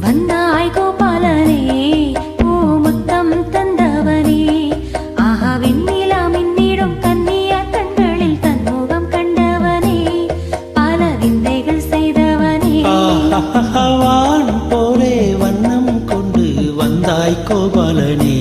வந்தாய் கோபாலனே ஓ முத்தம் தந்தவனே. ஆஹா விண்ணிலாம் இன்னிடும் கன்னியா கண்களில் தன்முகம் கண்டவனே. பல விந்தைகள் செய்தவனே. வான் போலே வண்ணம் கொண்டு வந்தாய் கோபாலனே.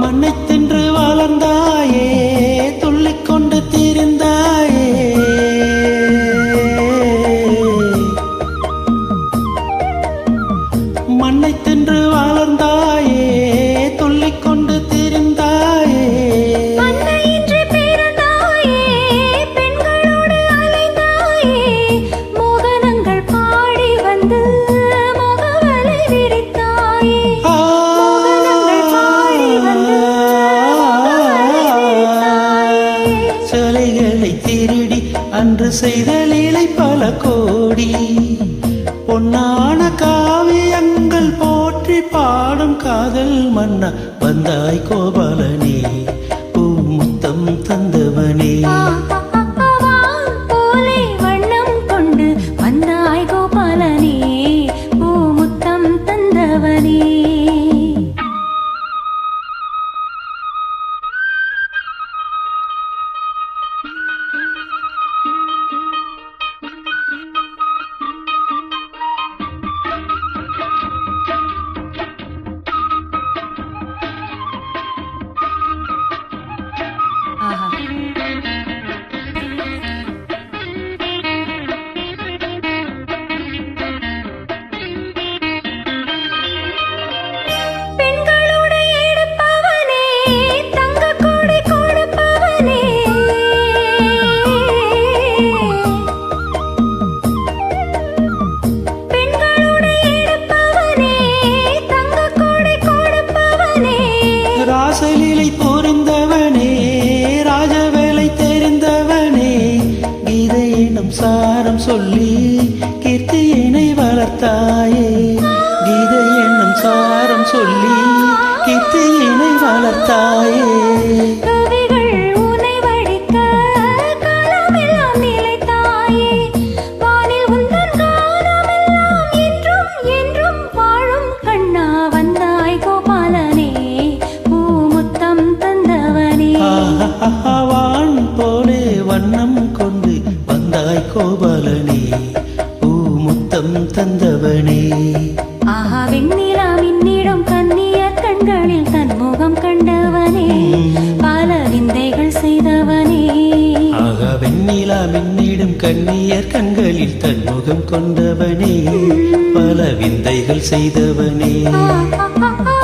மண்ணை தின்று மண்ணை தின்று வளர்ந்தாயே துள்ளிக் கொண்டு திரிந்தாயே. சிலைகளை திருடி அன்று செய்த லீலை பல கோடி. பொன்னான காதல் மன்னா வந்தாய் கோபாலனே பூ முத்தம் தந்தவனே. கீதை சாரம் சொல்லி கீர்த்தியினை வளர்த்தாயே. கீதை என்னும் சாரம் சொல்லி கீர்த்தியினை வளர்த்தாயே. கோபாலனே பூ முத்தம் தந்தவனே. ஆஹா வெண்ணிலா மின்னிடம் கண்ணியர் கண்களில் தன் முகம் கண்டவனே பல விந்தைகள் செய்தவனே. ஆக வெண்ணிலா மின்னிடும் கண்ணியர் கண்களில் தன்முகம் கொண்டவனே. பல விந்தைகள் செய்தவனே. ஆஹா.